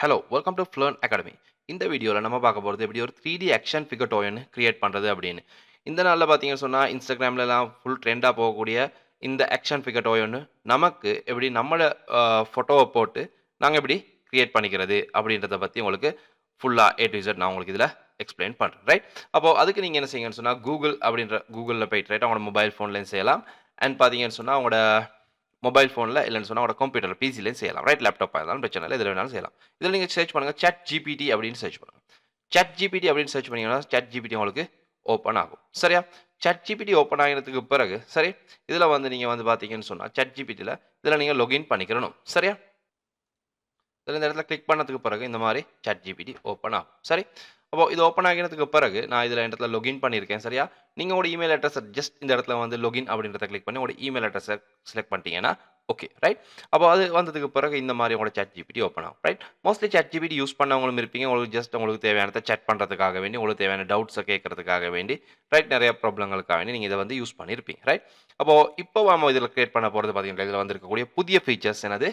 Hello welcome to Flurn academy இந்த வீடியோவில் நம்ம பார்க்க போகிறது எப்படி ஒரு த்ரீ டி ஆக்ஷன் ஃபிகர் டோயன் கிரியேட் பண்ணுறது அப்படின்னு. இந்த நாளில் பார்த்தீங்கன்னு சொன்னால் இன்ஸ்டாகிராம்லலாம் ஃபுல் ட்ரெண்டாக போகக்கூடிய இந்த ஆக்ஷன் ஃபிகர் டோயன்னு நமக்கு எப்படி நம்மளை ஃபோட்டோவை போட்டு நாங்கள் எப்படி கிரியேட் பண்ணிக்கிறது அப்படின்றத பற்றி உங்களுக்கு ஃபுல்லாக ஏ டு இசட் நான் உங்களுக்கு இதில் எக்ஸ்பிளைன் பண்ணுறேன் ரைட் அப்போ அதுக்கு நீங்கள் என்ன செய்யுங்கன்னு சொன்னால் கூகுள் அப்படின்ற கூகுளில் போயிட்டு ரைட் அவங்களோட மொபைல் ஃபோன்லேயும் செய்யலாம். அண்ட் பார்த்தீங்கன்னு சொன்னால் அவங்களோட மொபைல் ஃபோனில் இல்லைன்னு சொன்னால் கூட கம்ப்யூட்டர் பிசிலையும் செய்யலாம். ரைட் லேப்டாப்பாக இருந்தாலும் பிரச்சனை இல்லை. இதில் வேணாலும் செய்யலாம். இதில் நீங்கள் சர்ச் பண்ணுங்கள் chat ஜிபிடி அப்படின்னு சர்ச் பண்ணுங்கள் chat ஜிபிடி அப்படின்னு சர்ச் பண்ணீங்கன்னா chat ஜிபிடி உங்களுக்கு ஓப்பன் ஆகும். சரியா? சட் ஜிபிடி ஓப்பன் ஆகினதுக்கு பிறகு சரி இதில் வந்து நீங்கள் வந்து பார்த்தீங்கன்னு சொன்னால் சட் ஜிபிடியில் இதில் நீங்கள் லொகின் பண்ணிக்கிறணும் சரியா? இதில் இந்த இடத்துல கிளிக் பண்ணதுக்கு பிறகு இந்த மாதிரி சட் ஜிபிடி ஓப்பன் ஆகும். சரி? அப்போ இது ஓப்பன் ஆகினதுக்கு பிறகு நான் இதில் இடத்துல லொகின் பண்ணியிருக்கேன் சரியா? நீங்கள் உங்களோட இமெயில் அட்ரஸை ஜஸ்ட் இந்த இடத்துல வந்து லொகின் அப்படின்றத கிளிக் பண்ணி உங்களோட இமெயில் அட்ரஸை செலக்ட் பண்ணிட்டீங்கன்னா ஓகே ரைட் அப்போ அது வந்ததுக்கு பிறகு இந்த மாதிரி உங்களோட chat ஜிபிடி ஓப்பன் ஆகும் right mostly chat GPT use பண்ணவங்களும் இருப்பீங்க. உங்களுக்கு ஜஸ்ட் உங்களுக்கு தேவையானதை சேட் பண்ணுறதுக்காக வேண்டி உங்களுக்கு தேவையான டவுட்ஸை கேட்கறதுக்காக வேண்டி ரைட் நிறைய ப்ராப்ளங்களுக்காக வேண்டி நீங்கள் இதை வந்து யூஸ் பண்ணியிருப்பீங்க ரைட் அப்போது இப்போ நம்ம இதில் கிரியேட் பண்ண போகிறது பார்த்தீங்கன்னா இதில் வந்திருக்கக்கூடிய புதிய ஃபீச்சர்ஸ் என்னது?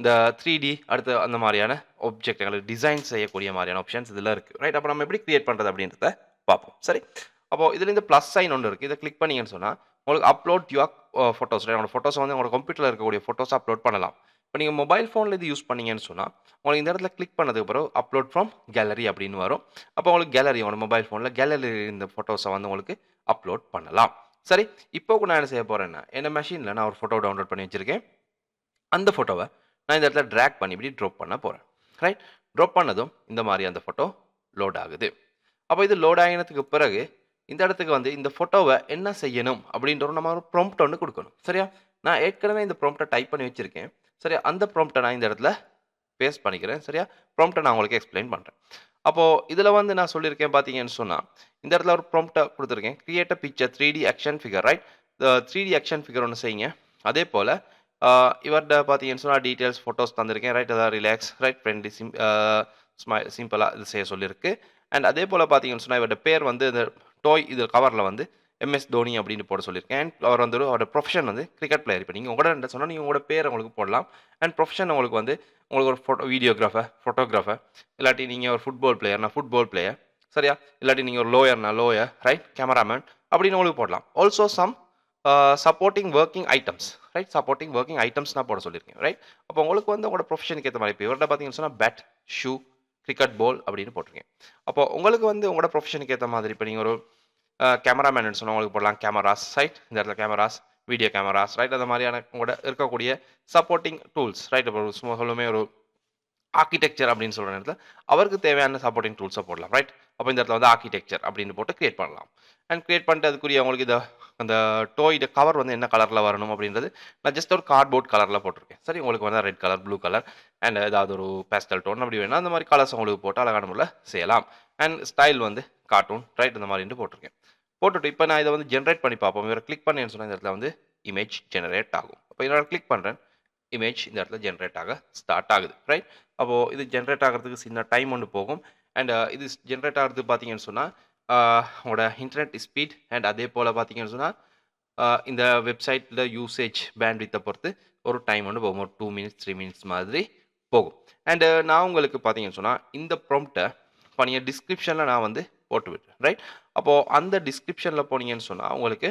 இந்த த்ரீ டி அடுத்து அந்த மாதிரியான ஆப்ஜெக்ட் எங்களுக்கு டிசைன் செய்யக்கூடிய மாதிரியான ஆப்ஷன்ஸ் இதில் இருக்குது ரைட் அப்போ நம்ம எப்படி க்ரியேட் பண்ணுறது அப்படின்றத பார்ப்போம். சரி? அப்போது இதில் இந்த ப்ளஸ் சைன் ஒன்று இருக்குது இதை கிளிக் பண்ணீங்கன்னு சொன்னால் உங்களுக்கு அப்லோட் யுவர் ஃபோட்டோஸ் ரைட் உங்களோட ஃபோட்டோஸ் வந்து உங்களோட கம்ப்யூட்டரில் இருக்கக்கூடிய ஃபோட்டோஸ் அப்லோட் பண்ணலாம். இப்போ நீங்கள் மொபைல் ஃபோனில் இது யூஸ் பண்ணீங்கன்னு சொன்னால் உங்களுக்கு இந்த இடத்துல கிளிக் பண்ணதுக்கு பிறகு அப்லோட் ஃப்ரம் கேலரி அப்படின்னு வரும். அப்போ உங்களுக்கு கேலரி உங்களோட மொபைல் ஃபோனில் கேலரி இந்த ஃபோட்டோஸை வந்து உங்களுக்கு அப்லோட் பண்ணலாம். சரி? இப்போ நான் என்ன செய்ய போகிறேன்னா என்ன மெஷினில் நான் ஒரு ஃபோட்டோ டவுன்லோட் பண்ணி வச்சுருக்கேன். அந்த ஃபோட்டோவை நான் இந்த இடத்துல ட்ராக் பண்ணி இப்படி ட்ராப் பண்ண போகிறேன் ரைட் ட்ராப் பண்ணதும் இந்த மாதிரி அந்த ஃபோட்டோ லோட் ஆகுது. அப்போ இது லோட் ஆகினதுக்கு பிறகு இந்த இடத்துக்கு வந்து இந்த ஃபோட்டோவை என்ன செய்யணும் அப்படின்ற ஒரு நம்ம ஒரு ப்ரொம்ப்ட் ஒன்று கொடுக்கணும். சரியா? நான் ஏற்கனவே இந்த ப்ரொம்ப்டை டைப் பண்ணி வச்சுருக்கேன். சரியா? அந்த ப்ரொம்ப்டை நான் இந்த இடத்துல பேஸ்ட் பண்ணிக்கிறேன். சரியா? ப்ரொம்ப்டை நான் உங்களுக்கு எக்ஸ்பிளைன் பண்ணுறேன் அப்போது இதில் வந்து நான் சொல்லியிருக்கேன் பார்த்தீங்கன்னு சொன்னால் இந்த இடத்துல ஒரு ப்ரொம்ப்டை கொடுத்துருக்கேன். Create a picture three D action figure right three D action figure ஒன்று செய்யுங்க. அதே போல் இவர்கிட்ட பார்த்தீங்கன்னு சொன்னால் டீட்டெயில்ஸ் ஃபோட்டோஸ் தந்திருக்கேன். ரைட் அதாவது ரிலாக்ஸ் ரைட் ஃப்ரெண்ட்லி சிம் ஸ்மை சிம்பிளாக இது செய்ய சொல்லியிருக்கு அண்ட் அதே போல் பார்த்தீங்கன்னு சொன்னால் இவரோட பேர் வந்து இந்த டோய் இது கவரில் வந்து எம்எஸ் தோனி அப்படின்னு போட சொல்லியிருக்கேன் அண்ட் அவர் வந்து அவரோட ப்ரொஃபஷன் வந்து கிரிக்கெட் பிளேயர் இப்போ நீங்கள் உங்களோட சொன்னால் நீங்கள் உங்களோட பேர் உங்களுக்கு போடலாம். அண்ட் ப்ரொஃபஷன் உங்களுக்கு வந்து உங்களுக்கு ஒரு ஃபோட்டோ வீடியோகிராஃபர் ஃபோட்டோகிராஃபர் இல்லாட்டி நீங்கள் ஒரு ஃபுட்பால் பிளேயர்னா ஃபுட்பால் பிளேயர் சரியா? இல்லாட்டி நீங்கள் ஒரு லோயர்னா லோயர் ரைட் கேமராமேன் அப்படின்னு உங்களுக்கு போடலாம். Also some supporting working items right supporting working items நான் போட சொல்லியிருக்கேன் ரைட் அப்போ உங்களுக்கு வந்து உங்களோட ப்ரொஃபஷனுக்கு ஏற்ற மாதிரி இப்போ இவர்கிட்ட பார்த்தீங்கன்னு சொன்னால் பேட் ஷூ கிரிக்கெட் பால் அப்படின்னு போட்டிருக்கேன். அப்போ உங்களுக்கு வந்து உங்களோட ப்ரொஃபஷனுக்கு ஏற்ற மாதிரி இப்போ நீங்கள் ஒரு கேமராமேன் சொன்னால் உங்களுக்கு போடலாம் கேமராஸ் ரைட் இந்த இடத்துல கேமராஸ் வீடியோ கேமராஸ் ரைட் அந்த மாதிரியான உங்களோட இருக்கக்கூடிய சப்போர்ட்டிங் டூல்ஸ் ரைட் இப்போ ஒரு சும்மா சொல்லுமே ஒரு ஆர்கிடெக்சர் அப்படின்னு சொல்கிற நேரத்தில் அவருக்கு தேவையான சப்போர்ட்டிங் டூல்ஸை போடலாம் ரைட் அப்போ இந்த இடத்துல வந்து ஆர்கிடெக்சர் அப்படின்னு போட்டு கிரியேட் பண்ணலாம். அண்ட் கிரியேட் பண்ணிட்டு அதுக்குரிய உங்களுக்கு இதை அந்த டோயோட கவர் வந்து என்ன கலரில் வரணும் அப்படின்றது நான் ஜஸ்ட் ஒரு கார்ட்போர்ட் கலரில் போட்டிருக்கேன். சரி உங்களுக்கு வந்து red colour blue colour and ஏதாவது ஒரு பேஸ்டல் டோன் அப்படி வேணால் அந்த மாதிரி கலர்ஸ் உங்களுக்கு போட்டு அழகான முறையில் செய்யலாம். அண்ட் ஸ்டைல் வந்து கார்ட்டூன் ரைட் இந்த மாதிரின்ட்டு போட்டிருக்கேன். போட்டுட்டு இப்போ நான் இதை வந்து ஜென்ரேட் பண்ணி பார்ப்போம். இவரை கிளிக் பண்ணேன்னு சொன்னால் இந்த இடத்துல வந்து இமேஜ் ஜெனரேட் ஆகும். அப்போ இதோட கிளிக் பண்ணுறேன் இமேஜ் இந்த இடத்துல ஜென்ரேட் ஆக ஸ்டார்ட் ஆகுது ரைட் அப்போது இது ஜென்ரேட் ஆகிறதுக்கு சின்ன டைம் ஒன்று போகும். அண்ட் இது ஜென்ரேட் ஆகிறதுக்கு பார்த்தீங்கன்னு சொன்னால் உங்களோட இன்டர்நெட் ஸ்பீட் அண்ட் அதே போல் பார்த்தீங்கன்னு சொன்னால் இந்த வெப்சைட்டில் யூசேஜ் பேண்ட் வித்தை பொறுத்து ஒரு டைம் ஒன்று போகும் ஒரு டூ மினிட்ஸ் த்ரீ மினிட்ஸ் மாதிரி போகும். அண்டு நான் உங்களுக்கு பார்த்தீங்கன்னு சொன்னால் இந்த ப்ராம்ப்டை பண்ணிய டிஸ்கிரிப்ஷனில் நான் வந்து போட்டு விட்டுறேன் ரைட் அப்போது அந்த டிஸ்கிரிப்ஷனில் போனீங்கன்னு சொன்னால் உங்களுக்கு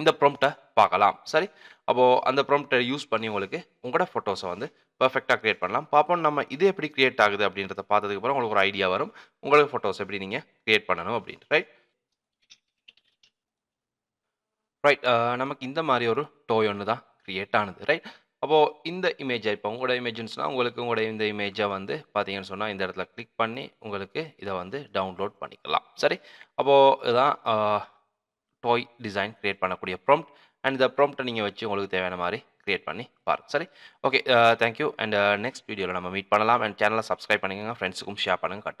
இந்த ப்ரொம்ப்டை பார்க்கலாம். சரி? அப்போது அந்த ப்ரொம்ப்டை யூஸ் பண்ணி உங்களுக்கு உங்களோட ஃபோட்டோஸை வந்து பர்ஃபெக்டாக க்ரியேட் பண்ணலாம். பார்ப்போம் நம்ம இது எப்படி க்ரியேட் ஆகுது அப்படின்றத பார்த்ததுக்கப்புறம் உங்களுக்கு ஒரு ஐடியா வரும். உங்களுக்கு ஃபோட்டோஸ் எப்படி நீங்கள் க்ரியேட் பண்ணணும் அப்படின்ட்டு. ரைட் ரைட் நமக்கு இந்த மாதிரி ஒரு டோய் ஒன்று தான் க்ரியேட் ஆனது. ரைட் அப்போது இந்த இமேஜை இப்போ உங்களோட இமேஜ்னு உங்களுக்கு உங்களோட இந்த இமேஜை வந்து பார்த்தீங்கன்னு சொன்னால் இந்த இடத்துல கிளிக் பண்ணி உங்களுக்கு இதை வந்து டவுன்லோட் பண்ணிக்கலாம். சரி? அப்போது இதுதான் டாய் டிசைன் க்ரியேட் பண்ணக்கூடிய ப்ராம்ப்ட் அண்ட் இந்த ப்ராம்ப்ட்டை நீங்கள் வச்சு உங்களுக்கு தேவையான மாதிரி க்ரியேட் பண்ணி பாருங்க. சரி? ஓகே தேங்க்யூ அண்ட் நெக்ஸ்ட் வீடியோவில் நம்ம மீட் பண்ணலாம். அண்ட் சேனலை சப்ஸ்கிரைப் பண்ணிக்கோங்க. ஃப்ரெண்ட்ஸுக்கும் ஷேர் பண்ணுங்கள் கட்டாயம்.